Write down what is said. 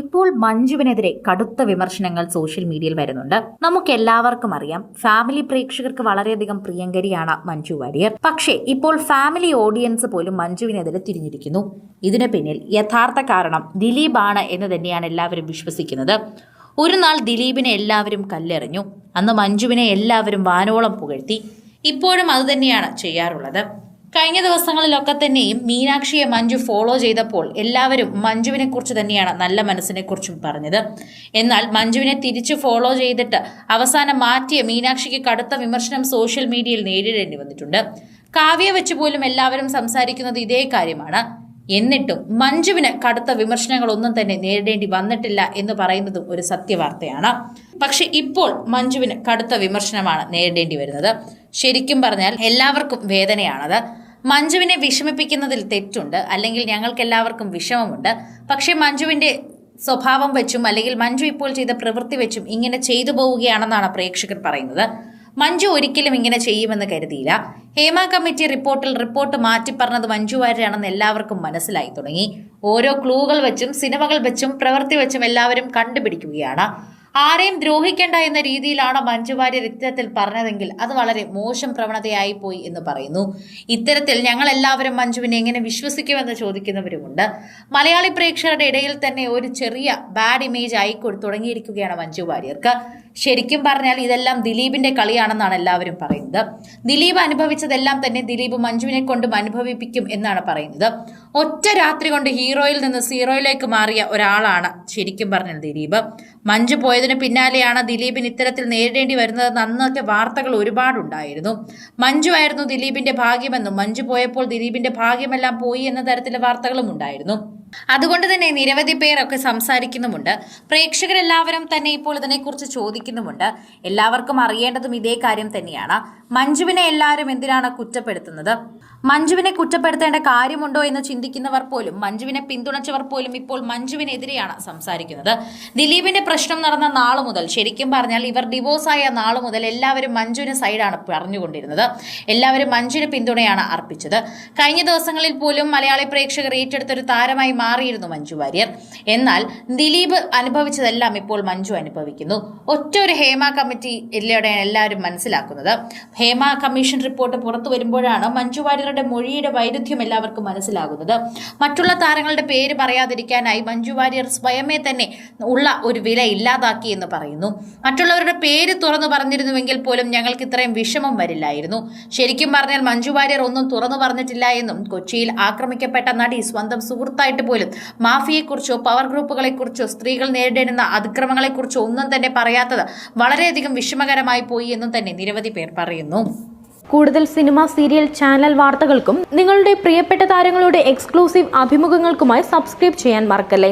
ഇപ്പോൾ മഞ്ജുവിനെതിരെ കടുത്ത വിമർശനങ്ങൾ സോഷ്യൽ മീഡിയയിൽ വരുന്നുണ്ട്. നമുക്ക് എല്ലാവർക്കും അറിയാം ഫാമിലി പ്രേക്ഷകർക്ക് വളരെയധികം പ്രിയങ്കരിയാണ് മഞ്ജു വാര്യർ. പക്ഷേ ഇപ്പോൾ ഫാമിലി ഓഡിയൻസ് പോലും മഞ്ജുവിനെതിരെ തിരിഞ്ഞിരിക്കുന്നു. ഇതിനു പിന്നിൽ യഥാർത്ഥ കാരണം ദിലീപാണ് എന്ന് തന്നെയാണ് എല്ലാവരും വിശ്വസിക്കുന്നത്. ഒരു നാൾ ദിലീപിനെ എല്ലാവരും കല്ലെറിഞ്ഞു. അന്ന് മഞ്ജുവിനെ എല്ലാവരും വാനോളം പുകഴ്ത്തി. ഇപ്പോഴും അതുതന്നെയാണ് ചെയ്യാറുള്ളത്. കഴിഞ്ഞ ദിവസങ്ങളിലൊക്കെ തന്നെയും മീനാക്ഷിയെ മഞ്ജു ഫോളോ ചെയ്തപ്പോൾ എല്ലാവരും മഞ്ജുവിനെ കുറിച്ച് തന്നെയാണ് നല്ല മനസ്സിനെ കുറിച്ചും പറഞ്ഞത്. എന്നാൽ മഞ്ജുവിനെ തിരിച്ചു ഫോളോ ചെയ്തിട്ട് അവസാനം മാറ്റിയ മീനാക്ഷിക്ക് കടുത്ത വിമർശനം സോഷ്യൽ മീഡിയയിൽ നേരിടേണ്ടി വന്നിട്ടുണ്ട്. കാവ്യ വെച്ച് പോലും എല്ലാവരും സംസാരിക്കുന്നത് ഇതേ കാര്യമാണ്. എന്നിട്ടും മഞ്ജുവിന് കടുത്ത വിമർശനങ്ങളൊന്നും തന്നെ നേരിടേണ്ടി വന്നിട്ടില്ല എന്ന് പറയുന്നതും ഒരു സത്യവാർത്തയാണ്. പക്ഷെ ഇപ്പോൾ മഞ്ജുവിന് കടുത്ത വിമർശനമാണ് നേരിടേണ്ടി വരുന്നത്. ശരിക്കും പറഞ്ഞാൽ എല്ലാവർക്കും വേദനയാണത്. മഞ്ജുവിനെ വിഷമിപ്പിക്കുന്നതിൽ തെറ്റുണ്ട്. അല്ലെങ്കിൽ ഞങ്ങൾക്ക് എല്ലാവർക്കും വിഷമമുണ്ട്. പക്ഷേ മഞ്ജുവിന്റെ സ്വഭാവം വെച്ചും അല്ലെങ്കിൽ മഞ്ജു ഇപ്പോൾ ചെയ്ത പ്രവൃത്തി വെച്ചും ഇങ്ങനെ ചെയ്തു പോവുകയാണെന്നാണ് പ്രേക്ഷകർ പറയുന്നത്. മഞ്ജു ഒരിക്കലും ഇങ്ങനെ ചെയ്യുമെന്ന് കരുതിയില്ല. ഹേമ കമ്മിറ്റി റിപ്പോർട്ടിൽ റിപ്പോർട്ട് മാറ്റി പറഞ്ഞത് മഞ്ജു വാര്യരാണെന്ന് എല്ലാവർക്കും മനസ്സിലായി തുടങ്ങി. ഓരോ ക്ലൂകൾ വെച്ചും സിനിമകൾ വെച്ചും പ്രവൃത്തി വെച്ചും എല്ലാവരും കണ്ടുപിടിക്കുകയാണ്. ആരെയും ദ്രോഹിക്കേണ്ട എന്ന രീതിയിലാണ് മഞ്ജു വാര്യർ ഇത്തരത്തിൽ പറഞ്ഞതെങ്കിൽ അത് വളരെ മോശം പ്രവണതയായി പോയി എന്ന് പറയുന്നു. ഇത്തരത്തിൽ ഞങ്ങൾ എല്ലാവരും മഞ്ജുവിനെ എങ്ങനെ വിശ്വസിക്കുമെന്ന് ചോദിക്കുന്നവരുമുണ്ട്. മലയാളി പ്രേക്ഷകരുടെ ഇടയിൽ തന്നെ ഒരു ചെറിയ ബാഡ് ഇമേജ് ആയി തുടങ്ങിയിരിക്കുകയാണ് മഞ്ജു വാര്യർക്ക്. ശരിക്കും പറഞ്ഞാൽ ഇതെല്ലാം ദിലീപിന്റെ കളിയാണെന്നാണ് എല്ലാവരും പറയുന്നത്. ദിലീപ് അനുഭവിച്ചതെല്ലാം തന്നെ ദിലീപ് മഞ്ജുവിനെ കൊണ്ടും അനുഭവിപ്പിക്കും എന്നാണ് പറയുന്നത്. ഒറ്റ രാത്രി കൊണ്ട് ഹീറോയിൽ നിന്ന് സീറോയിലേക്ക് മാറിയ ഒരാളാണ് ശരിക്കും പറഞ്ഞത് ദിലീപ്. മഞ്ജു പോയതിന് പിന്നാലെയാണ് ദിലീപിന് ഇത്തരത്തിൽ നേരിടേണ്ടി വരുന്നത് അന്നൊക്കെ വാർത്തകൾ ഒരുപാടുണ്ടായിരുന്നു. മഞ്ജു ആയിരുന്നു ദിലീപിന്റെ ഭാഗ്യമെന്നും മഞ്ജു പോയപ്പോൾ ദിലീപിന്റെ ഭാഗ്യമെല്ലാം പോയി എന്ന തരത്തിലെ വാർത്തകളും ഉണ്ടായിരുന്നു. അതുകൊണ്ട് തന്നെ നിരവധി പേരൊക്കെ സംസാരിക്കുന്നുമുണ്ട്. പ്രേക്ഷകരെല്ലാവരും തന്നെ ഇപ്പോൾ ഇതിനെക്കുറിച്ച് ചോദിക്കുന്നുമുണ്ട്. എല്ലാവർക്കും അറിയേണ്ടതും ഇതേ കാര്യം തന്നെയാണ്. മഞ്ജുവിനെ എല്ലാവരും എന്തിനാണ് കുറ്റപ്പെടുത്തുന്നത്? മഞ്ജുവിനെ കുറ്റപ്പെടുത്തേണ്ട കാര്യമുണ്ടോ എന്ന് ചിന്തിക്കുന്നവർ പോലും മഞ്ജുവിനെ പിന്തുണച്ചവർ പോലും ഇപ്പോൾ മഞ്ജുവിനെതിരെയാണ് സംസാരിക്കുന്നത്. ദിലീപിന്റെ പ്രശ്നം നടന്ന നാളു മുതൽ ശരിക്കും പറഞ്ഞാൽ ഇവർ ഡിവോഴ്സ് ആയ നാളു മുതൽ എല്ലാവരും മഞ്ജുവിന് സൈഡാണ് പറഞ്ഞുകൊണ്ടിരുന്നത്. എല്ലാവരും മഞ്ജുവിന് പിന്തുണയാണ് അർപ്പിച്ചത്. കഴിഞ്ഞ ദിവസങ്ങളിൽ പോലും മലയാളി പ്രേക്ഷകർ ഏറ്റെടുത്തൊരു താരമായി മാറിയിരുന്നു മഞ്ജു വാര്യർ. എന്നാൽ ദിലീപ് അനുഭവിച്ചതെല്ലാം ഇപ്പോൾ മഞ്ജു അനുഭവിക്കുന്നു. ഒറ്റ ഒരു ഹേമ കമ്മിറ്റി ഇല്ലയുടെ എല്ലാവരും മനസ്സിലാക്കുന്നത്. ഹേമ കമ്മീഷൻ റിപ്പോർട്ട് പുറത്തു വരുമ്പോഴാണ് മഞ്ജു വാര്യരുടെ മൊഴിയുടെ വൈരുദ്ധ്യം എല്ലാവർക്കും മനസ്സിലാകുന്നത്. മറ്റുള്ള താരങ്ങളുടെ പേര് പറയാതിരിക്കാനായി മഞ്ജു വാര്യർ സ്വയമേ തന്നെ ഉള്ള ഒരു വില ഇല്ലാതാക്കി എന്ന് പറയുന്നു. മറ്റുള്ളവരുടെ പേര് തുറന്നു പറഞ്ഞിരുന്നുവെങ്കിൽ പോലും ഞങ്ങൾക്ക് ഇത്രയും വിഷമം വരില്ലായിരുന്നു. ശരിക്കും പറഞ്ഞാൽ മഞ്ജു വാര്യർ ഒന്നും തുറന്നു പറഞ്ഞിട്ടില്ല എന്നും കൊച്ചിയിൽ ആക്രമിക്കപ്പെട്ട നടി സ്വന്തം സുഹൃത്തായിട്ട് പോലും മാഫിയെക്കുറിച്ചോ പവർ ഗ്രൂപ്പുകളെക്കുറിച്ചോ സ്ത്രീകൾ നേരിടേണ്ടുന്ന അതിക്രമങ്ങളെക്കുറിച്ചോ ഒന്നും തന്നെ പറയാത്തത് വളരെയധികം വിഷമകരമായി പോയി എന്നും തന്നെ നിരവധി പേർ പറയുന്നു. കൂടുതൽ സിനിമ സീരിയൽ ചാനൽ വാർത്തകൾക്കും നിങ്ങളുടെ പ്രിയപ്പെട്ട താരങ്ങളുടെ എക്സ്ക്ലൂസീവ് അഭിമുഖങ്ങൾക്കുമായി സബ്സ്ക്രൈബ് ചെയ്യാൻ മറക്കല്ലേ?